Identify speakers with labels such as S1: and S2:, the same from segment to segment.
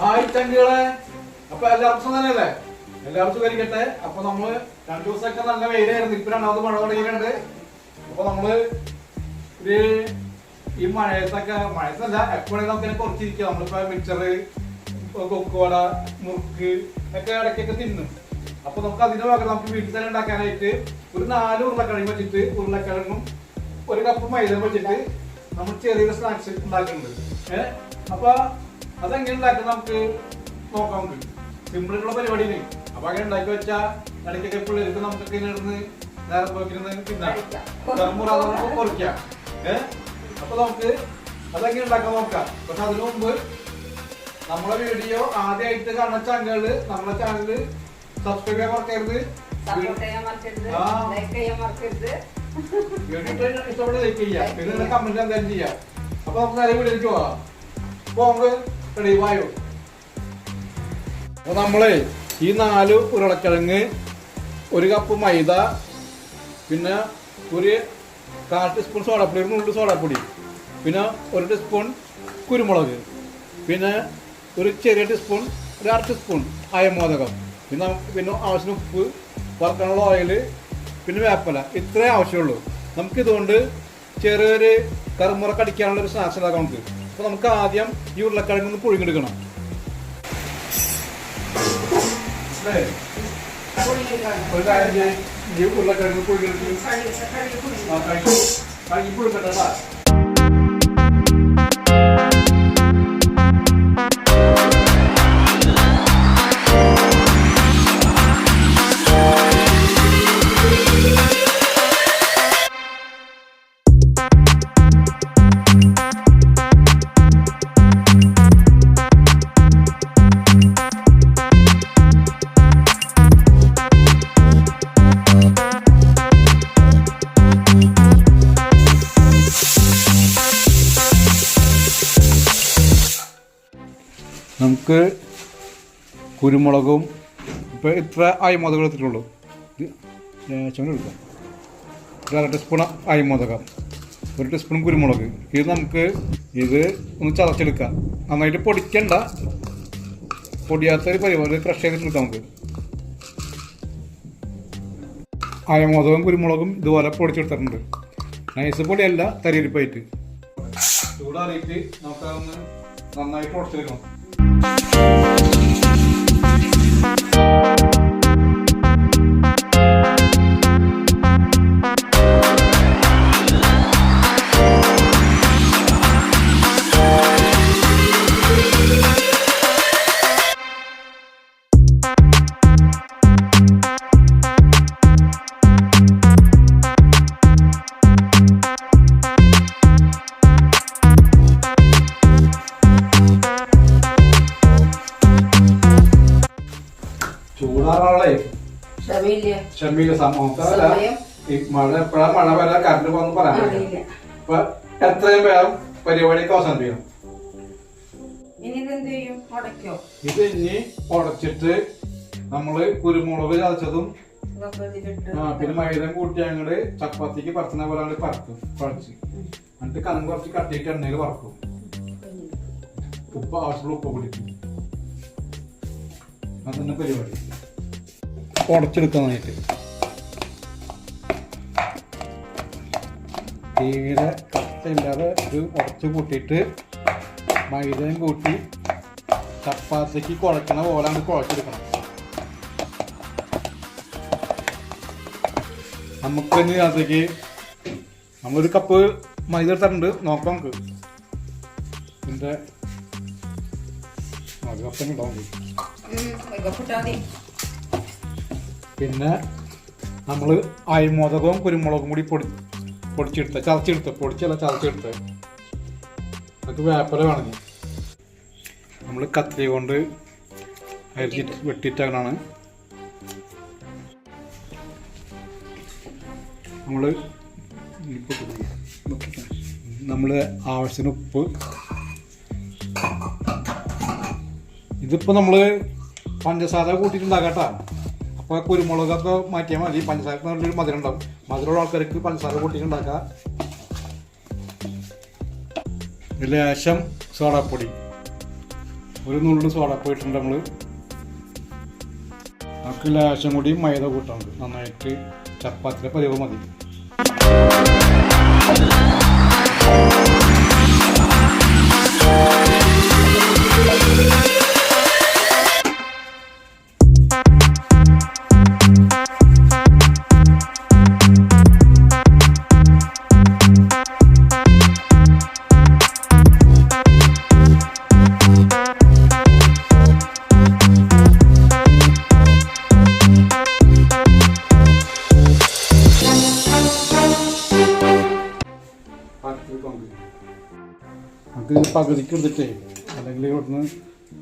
S1: Hi ചങ്കുകളെ. അപ്പൊ എല്ലാവർക്കും സുഖം തന്നെയല്ലേ എല്ലാവർക്കും സുഖരിക്കട്ടെ അപ്പൊ നമ്മൾ രണ്ടു ദിവസമൊക്കെ നല്ല വെയിലായിരുന്നു. ഇപ്പൊ രണ്ടാമത് മഴ തുടങ്ങിയിട്ടുണ്ട്. അപ്പൊ നമ്മൾ ഒരു ഈ മഴയത്തൊക്കെ മഴയത്തല്ല എപ്പോഴും നമുക്ക് കുറച്ചിരിക്കുക നമ്മളിപ്പോ മിക്സറ് കൊക്കോട മുറുക്ക് ഒക്കെ ഇടയ്ക്കൊക്കെ തിന്നും. അപ്പൊ നമുക്ക് അതിന്റെ പകരം നമുക്ക് വീട്ടിൽ തന്നെ ഉണ്ടാക്കാനായിട്ട് ഒരു നാല് ഉരുളക്കിഴങ്ങ് വെച്ചിട്ട് ഉരുളക്കിഴങ്ങും ഒരു കപ്പ് മൈദ വെച്ചിട്ട് നമ്മൾ ചെറിയൊരു സ്നാക്സ് ഉണ്ടാക്കുന്നുണ്ട് ഏഹ് അപ്പൊ അതെങ്ങനെ ഉണ്ടാക്കുന്നത് നമുക്ക് നോക്കാം നമുക്ക്. സിമ്പിൾ ആയിട്ടുള്ള പരിപാടിയാണ് അപ്പൊ അങ്ങനെ ഉണ്ടാക്കി വെച്ചാൽ ഇടയ്ക്കൊക്കെ പിള്ളേർക്ക് നമുക്കൊക്കെ ഇടന്ന് ഇരുന്ന് നേരം പോക്കിരുന്ന് തിന്നാം. നമുക്ക് കുറയ്ക്കാം ഏഹ് അപ്പൊ നമുക്ക് അതെങ്ങനെ ഉണ്ടാക്കാൻ നോക്കാം. പക്ഷെ അതിനു മുമ്പ് നമ്മളെ വീഡിയോ ആദ്യമായിട്ട് കാണുന്ന ചാനലുകൾ നമ്മളെ ചാനൽ സബ്സ്ക്രൈബ് ചെയ്യാൻ മറക്കരുത്.
S2: സപ്പോർട്ട് ചെയ്യാൻ മറക്കരുത്.
S1: ആ. കമന്റ് ചെയ്യാം. അപ്പൊ നമുക്ക് നേരെ നമുക്ക് റെഡി നമ്മളെ ഈ നാല് ഉരുളക്കിഴങ്ങ് ഒരു കപ്പ് മൈദ പിന്നെ ഒരു കാൽ ടീസ്പൂൺ സോഡാപ്പൊടി ഒരു നുള്ളു സോഡാപ്പൊടി പിന്നെ ഒരു ടീസ്പൂൺ കുരുമുളക് പിന്നെ ഒരു ചെറിയ ടീസ്പൂൺ ഒരു അര ടീസ്പൂൺ അയമോദകം പിന്നെ പിന്നെ ആവശ്യത്തിന് ഉപ്പ് വറുക്കാനുള്ള ഓയിൽ പിന്നെ വേപ്പല. ഇത്രേ ആവശ്യമുള്ളൂ. നമുക്ക് നമുക്കിതുകൊണ്ട് ചെറിയൊരു കറുമുറ കടിക്കാനുള്ള ഒരു സ്നാക്സ് ഉണ്ടാക്കാം നമുക്ക്. അപ്പോൾ നമുക്ക് ആദ്യം ഈ ഉരുളക്കിഴങ്ങ് ഒന്ന് പുഴുങ്ങിയെടുക്കണം. ഈ ഉരുളക്കിഴങ്ങ് പുഴുങ്ങിയെടുക്കും. നമുക്ക് കുരുമുളകും ഇപ്പോൾ ഇത്ര അയമോദകം എടുത്തിട്ടുള്ളൂ. ലേശം എടുക്കാം ഒരു അര ടീസ്പൂൺ അയമോദകം ഒരു ടീസ്പൂൺ കുരുമുളക്. ഇത് നമുക്ക് ഇത് ഒന്ന് ചതച്ചെടുക്കാം. നന്നായിട്ട് പൊടിക്കണ്ട. പൊടിയാത്ത ഒരു പരിപാടി ക്രഷ് ചെയ്തിട്ടെടുക്കാം നമുക്ക്. അയമോദകം കുരുമുളകും ഇതുപോലെ പൊടിച്ചെടുത്തിട്ടുണ്ട് നൈസ് പൊടിയല്ല തരിയിരിപ്പായിട്ട്. ചൂടാറിയിട്ട് നമുക്കതൊന്ന് നന്നായിട്ട് ഉടച്ചെടുക്കണം. Thank
S2: ക്ഷമയില്ല
S1: ഷമീല സമൂഹത്തെ
S2: സമയം.
S1: ഈ മഴ മഴ വരാ കറണ്ട് പോകുന്ന പറയാൻ പറ്റില്ല.
S2: അറിയില്ല
S1: അപ്പൊ എത്രയും വേഗം പരിപാടിയൊക്കെ അവസാനിപ്പിക്കണം.
S2: ഇനി ഇതെന്ത് ചെയ്യും?
S1: ഇത് ഇനി ഉടച്ചിട്ട് നമ്മൾ കുരുമുളക് ചതച്ചതും
S2: ഇതൊക്കെ ഇതിലിട്ട്
S1: ആ, പിന്നെ മൈദം കൂട്ടി അങ്ങോട്ട് ചപ്പാത്തിക്ക് പരത്തുന്ന പോലെ പരത്തും കുഴച്ച് എന്നിട്ട് കനം കുറച്ച് കട്ടിയിട്ട് എണ്ണയിൽ വറക്കും. ഉപ്പ് ആവശ്യമുള്ള ഉപ്പ് പിടിക്കും അതന്നെ പരിപാടി. ഉടച്ചെടുക്കാനായിട്ട്. തീരെ കത്തില്ലാതെ ഒരു ഉടച്ച് കൂട്ടിയിട്ട് മൈദയും കൂട്ടി ചപ്പാത്തിക്ക് കുഴക്കണ നമുക്ക് കുഴച്ചെടുക്കണം. നമുക്ക് ഇനി അതിലേക്ക് നമ്മളൊരു കപ്പ് മൈദ എടുത്തിട്ടുണ്ട്. നോക്കാം നമുക്ക്. ഇതിന്റെ മൈദ കപ്പ് പിന്നെ നമ്മൾ അയമോദകവും കുരുമുളകും കൂടി പൊടി പൊടിച്ചെടുത്ത ചതച്ചെടുത്ത് പൊടിച്ചല്ല ചതച്ചെടുത്ത്. നമുക്ക് വേപ്പല വേണമെങ്കിൽ നമ്മൾ കത്തിരി കൊണ്ട് അരിച്ചിട്ട് വെട്ടിയിട്ടാണ്. നമ്മൾ നമ്മൾ ആവശ്യത്തിന് ഉപ്പ്. ഇതിപ്പോൾ നമ്മൾ പഞ്ചസാര കൂട്ടിയിട്ടുണ്ടാക്കാട്ടാ. അപ്പോൾ കുരുമുളകൊക്കെ മാറ്റിയാൽ മതി. പഞ്ചസാര നല്ലൊരു മധുരം ഉണ്ടാവും. മധുരമുള്ള ആൾക്കാർക്ക് പഞ്ചസാര കൂട്ടിയിട്ടുണ്ടാക്കാം ലേശം സോഡാപ്പൊടി. ഒരു നുള്ളു സോഡാപ്പൊടി ഇട്ടിട്ടുണ്ട് നമ്മൾ നമുക്ക് ലേശം കൂടി മൈദ കൂട്ടാണ്ട് നന്നായിട്ട് ചപ്പാത്തിന്റെ പരിവ് മതി. പകുതിക്ക് എടുത്തിട്ടേ. അല്ലെങ്കിൽ ഇവിടുന്ന്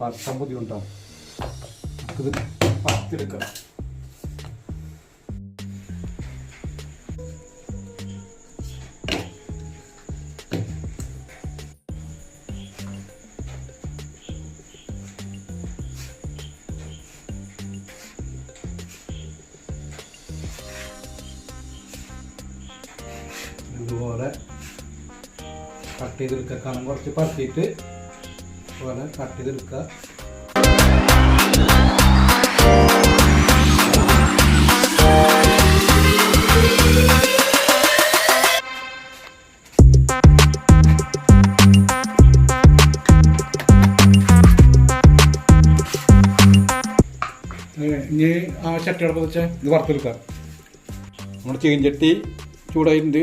S1: പറക്കാൻ ബുദ്ധിമുട്ടാവും നമുക്കിത് പത്തിയെടുക്കാം ഇതുപോലെ കട്ട് ചെയ്തെടുക്കുക. കനം കുറച്ച് പരത്തിയിട്ട് പോലെ കട്ട് ചെയ്തെടുക്കുക. ഇനി ആ ചട്ടിയുടെ വെച്ചാൽ ഇത് വറുത്തെടുക്കാം നമ്മുടെ ചീഞ്ചട്ടി ചൂടായിട്ടുണ്ട്.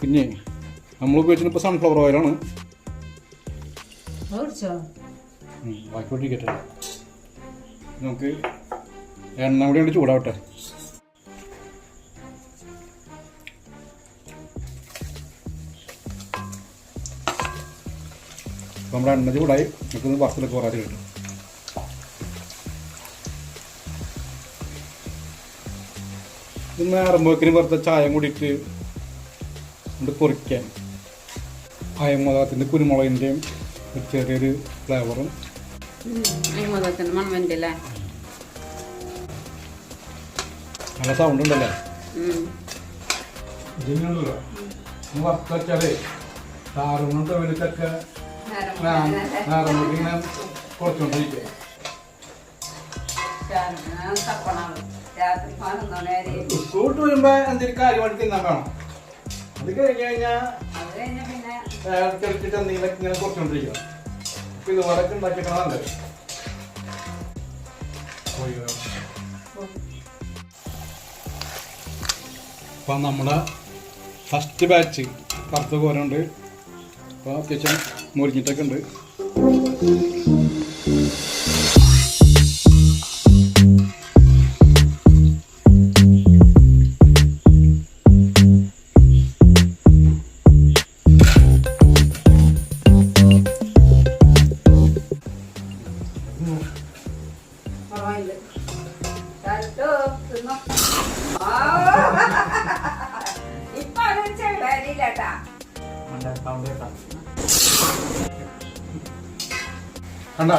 S1: പിന്നെ നമ്മൾ ഉപയോഗിച്ചത് ഇപ്പോൾ സൺഫ്ലവർ ഓയിലാണ്
S2: മേടിച്ചോ
S1: പൊട്ടിക്കട്ടെ നമുക്ക് എണ്ണ കൂടി കൊണ്ട് ചൂടാവട്ടെ. നമ്മുടെ എണ്ണ ചൂടായി. നമുക്ക് വറുത്തിലൊക്കെ കുറേ കിട്ടും ഇത് നേറുമ്പോക്കിന് വെറുതെ ചായം കൂടിയിട്ട് കൊണ്ട് കുറിക്കാൻ. അയമുളകത്തിന്റെ കുരുമുളകിന്റെയും ഒരു ചെറിയൊരു ഫ്ലേവറും
S2: അല്ലേ?
S1: നല്ല സൗണ്ട് ഉണ്ടല്ലേ. ഇതിനുണ്ടല്ലോ വറുത്ത് വെച്ചാലേ താറുന്നും ടോയ്ലറ്റൊക്കെ നേറുമ്പോൾ ഇങ്ങനെ കുറച്ചുകൊണ്ടിരിക്കുക വരുമ്പോ എന്തെങ്കിലും കാര്യമായിട്ട് തിന്നാൻ വേണം. അത് കഴിഞ്ഞ് കഴിഞ്ഞാൽ
S2: പിന്നെ
S1: കളിച്ചിട്ട് എന്തെങ്കിലും ഇങ്ങനെ കുറച്ചുകൊണ്ടിരിക്കുക. അപ്പോൾ ഇതുപോലെ ഉണ്ടാക്കിയേക്കണ നല്ലത്. അപ്പം നമ്മുടെ ഫസ്റ്റ് ബാച്ച് കറുത്ത കോരുണ്ട്. അപ്പോൾ അത്യാവശ്യം മുറിഞ്ഞിട്ടൊക്കെ ഉണ്ട്. കണ്ട?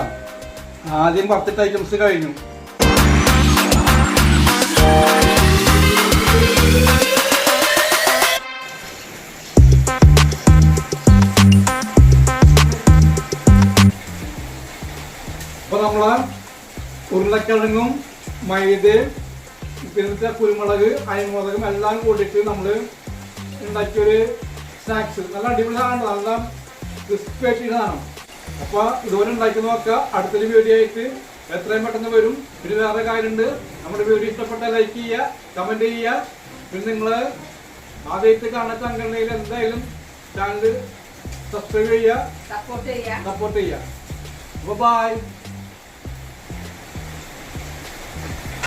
S1: ആദ്യം പത്തിട്ട് ഐറ്റംസ് കഴിഞ്ഞു. അപ്പൊ നമ്മളെ ഉരുളക്കിഴങ്ങും മൈദ പിന്നത്തെ കുരുമുളക് അയമുളകും എല്ലാം കൂട്ടിയിട്ട് നമ്മൾ ഉണ്ടാക്കിയൊരു സ്നാക്സ് നല്ല അടിപൊളി സാധനമാണ് നല്ല ക്രിസ്പി ആയിട്ട് സാധനം. അപ്പൊ ഇതുപോലെ ഉണ്ടാക്കി നോക്കുക. അടുത്തൊരു വീഡിയോ ആയിട്ട് എത്രയും പെട്ടെന്ന് വരും. പിന്നെ വേറെ കാര്യമുണ്ട്. നമ്മുടെ വീഡിയോ ഇഷ്ടപ്പെട്ട ലൈക്ക് ചെയ്യുക കമന്റ് ചെയ്യുക. പിന്നെ നിങ്ങൾ ആദ്യമായിട്ട് കാണാത്ത സംഘടനയിൽ എന്തായാലും ചാനൽ സബ്സ്ക്രൈബ് ചെയ്യുക
S2: സപ്പോർട്ട് ചെയ്യുക.
S1: സപ്പോർട്ട് ചെയ്യുക. അപ്പോൾ ബൈ